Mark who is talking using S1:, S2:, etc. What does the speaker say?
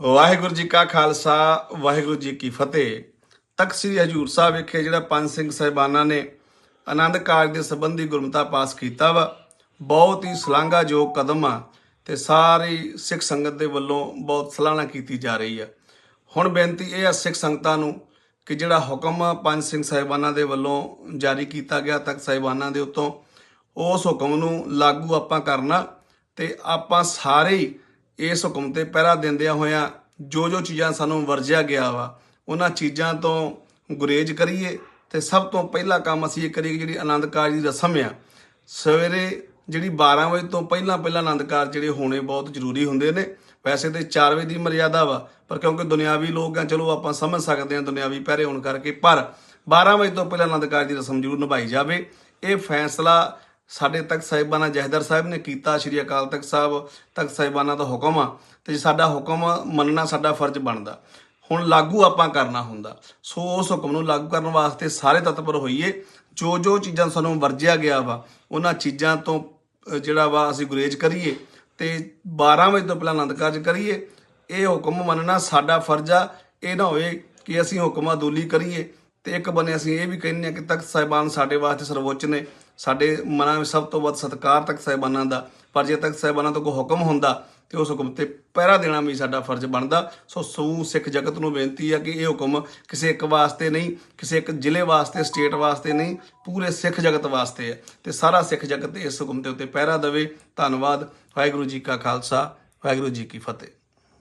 S1: ਵਾਹਿਗੁਰੂ ਜੀ ਕਾ ਖਾਲਸਾ, ਵਾਹਿਗੁਰੂ ਜੀ ਕੀ ਫਤਿਹ। ਤਖਤ ਸ੍ਰੀ ਹਜੂਰ ਸਾਹਿਬ ਵਿਖੇ ਜਿਹੜਾ ਪੰਜ ਸਿੰਘ ਸਾਹਿਬਾਨਾਂ ਨੇ ਆਨੰਦ ਕਾਰਜ ਦੇ ਸੰਬੰਧੀ ਗੁਰਮਤਾ ਪਾਸ ਕੀਤਾ ਵਾ, ਬਹੁਤ ਹੀ ਸ਼ਲਾਘਾਯੋਗ ਕਦਮ ਆ ਤੇ ਸਾਰੀ ਸਿੱਖ ਸੰਗਤ ਦੇ ਵੱਲੋਂ ਬਹੁਤ ਸਲਾਹਣਾ ਕੀਤੀ ਜਾ ਰਹੀ ਆ। ਹੁਣ ਬੇਨਤੀ ਇਹ ਆ ਸਿੱਖ ਸੰਗਤਾਂ ਨੂੰ ਕਿ ਜਿਹੜਾ ਹੁਕਮ ਪੰਜ ਸਿੰਘ ਸਾਹਿਬਾਨਾਂ ਦੇ ਵੱਲੋਂ ਜਾਰੀ ਕੀਤਾ ਗਿਆ ਤਖਤ ਸਾਹਿਬਾਨਾਂ ਦੇ ਉੱਤੋਂ, ਉਸ ਹੁਕਮ ਨੂੰ ਲਾਗੂ ਆਪਾਂ ਕਰਨਾ ਤੇ ਆਪਾਂ ਸਾਰੇ ਹੀ ਇਸ ਹੁਕਮ ਤੇ ਪਹਿਰਾ ਦਿੰਦਿਆਂ ਹੋਇਆਂ ਜੋ ਜੋ ਚੀਜ਼ਾਂ ਸਾਨੂੰ ਵਰਜਿਆ ਗਿਆ ਵਾ, ਉਹਨਾਂ ਚੀਜ਼ਾਂ ਤੋਂ ਗੁਰੇਜ਼ ਕਰੀਏ ਤੇ ਸਭ ਤੋਂ ਪਹਿਲਾ ਕੰਮ ਅਸੀਂ ਇਹ ਕਰੀਏ ਕਿ ਜਿਹੜੀ ਆਨੰਦ ਕਾਰਜ ਦੀ ਰਸਮ ਆ, ਸਵੇਰੇ ਜਿਹੜੀ 12 ਵਜੇ ਤੋਂ ਪਹਿਲਾਂ ਪਹਿਲਾਂ ਆਨੰਦ ਕਾਰਜ ਜਿਹੜੇ ਹੋਣੇ ਬਹੁਤ ਜ਼ਰੂਰੀ ਹੁੰਦੇ ਨੇ। ਵੈਸੇ ਤੇ 4 ਵਜੇ ਦੀ ਮਰਿਆਦਾ ਵਾ, ਪਰ ਕਿਉਂਕਿ ਦੁਨਿਆਵੀ ਲੋਕ ਆ, ਚਲੋ ਆਪਾਂ ਸਮਝ ਸਕਦੇ ਹਾਂ ਦੁਨਿਆਵੀ ਪਹਿਰੇ ਹੋਣ ਕਰਕੇ, ਪਰ 12 ਵਜੇ ਤੋਂ ਪਹਿਲਾਂ ਆਨੰਦ ਕਾਰਜ ਦੀ ਰਸਮ ਜ਼ਰੂਰ ਨਿਭਾਈ ਜਾਵੇ। ਇਹ ਫੈਸਲਾ ਸਾਡੇ ਤਖਤ ਸਾਹਿਬਾਨਾ ਜਹਦਰ ਸਾਹਿਬ ਨੇ ਕੀਤਾ, ਸ਼੍ਰੀ ਅਕਾਲ ਤਖਤ ਸਾਹਿਬ, ਤਖਤ ਸਾਹਿਬਾਨਾ ਦਾ ਹੁਕਮ ਆ ਤੇ ਸਾਡਾ ਹੁਕਮ ਮੰਨਣਾ, ਸਾਡਾ ਫਰਜ਼ ਬਣਦਾ। ਹੁਣ ਲਾਗੂ ਆਪਾਂ ਕਰਨਾ ਹੁੰਦਾ। ਸੋ ਉਸ ਹੁਕਮ ਨੂੰ ਲਾਗੂ ਕਰਨ ਵਾਸਤੇ ਸਾਰੇ ਤਤਪਰ ਹੋਈਏ। ਜੋ ਜੋ ਚੀਜ਼ਾਂ ਸਾਨੂੰ ਵਰਜਿਆ ਗਿਆ ਵਾ, ਉਹਨਾਂ ਚੀਜ਼ਾਂ ਤੋਂ ਜਿਹੜਾ ਵਾ ਅਸੀਂ ਗੁਰੇਜ਼ ਕਰੀਏ ਤੇ 12 ਵਜੇ ਤੋਂ ਪਹਿਲਾਂ ਆਨੰਦ ਕਾਰਜ ਕਰੀਏ। ਇਹ ਹੁਕਮ ਮੰਨਣਾ ਸਾਡਾ ਫਰਜ਼ ਆ। ਇਹ ਨਾ ਹੋਵੇ ਕਿ ਅਸੀਂ ਹੁਕਮਾਂ ਦੂਲੀ ਕਰੀਏ ਤੇ ਇੱਕ ਬੰਨੇ ਅਸੀਂ ਇਹ ਵੀ ਕਹਿੰਦੇ ਆ ਕਿ ਤਖਤ ਸਾਹਿਬਾਨ ਸਾਡੇ ਵਾਸਤੇ ਸਰਵੋੱਚ ਨੇ। ਸਾਡੇ ਮਨਾਂ ਵਿੱਚ ਸਭ ਤੋਂ ਵੱਧ ਸਤਿਕਾਰ ਤਖਤ ਸਾਹਿਬਾਨਾਂ ਦਾ ਪਰ ਜੇ ਤਖਤ ਸਾਹਿਬਾਨਾਂ ਤੋਂ ਕੋਈ ਹੁਕਮ ਹੁੰਦਾ ਤੇ ਉਸ ਹੁਕਮ ਤੇ ਪਹਿਰਾ ਦੇਣਾ ਵੀ ਸਾਡਾ ਫਰਜ਼ ਬਣਦਾ। ਸੋ ਸੂ ਸਿੱਖ ਜਗਤ ਨੂੰ ਬੇਨਤੀ ਆ ਕਿ ਇਹ ਹੁਕਮ ਕਿਸੇ ਇੱਕ ਵਾਸਤੇ ਨਹੀਂ, ਕਿਸੇ ਇੱਕ ਜ਼ਿਲ੍ਹੇ ਵਾਸਤੇ, ਸਟੇਟ ਵਾਸਤੇ ਨਹੀਂ, ਪੂਰੇ ਸਿੱਖ ਜਗਤ ਵਾਸਤੇ ਹੈ ਤੇ ਸਾਰਾ ਸਿੱਖ ਜਗਤ ਇਸ ਹੁਕਮ ਦੇ ਉੱਤੇ ਪਹਿਰਾ ਦੇਵੇ। ਧੰਨਵਾਦ। ਵਾਹਿਗੁਰੂ ਜੀ ਕਾ ਖਾਲਸਾ, ਵਾਹਿਗੁਰੂ ਜੀ ਕੀ ਫਤਿਹ।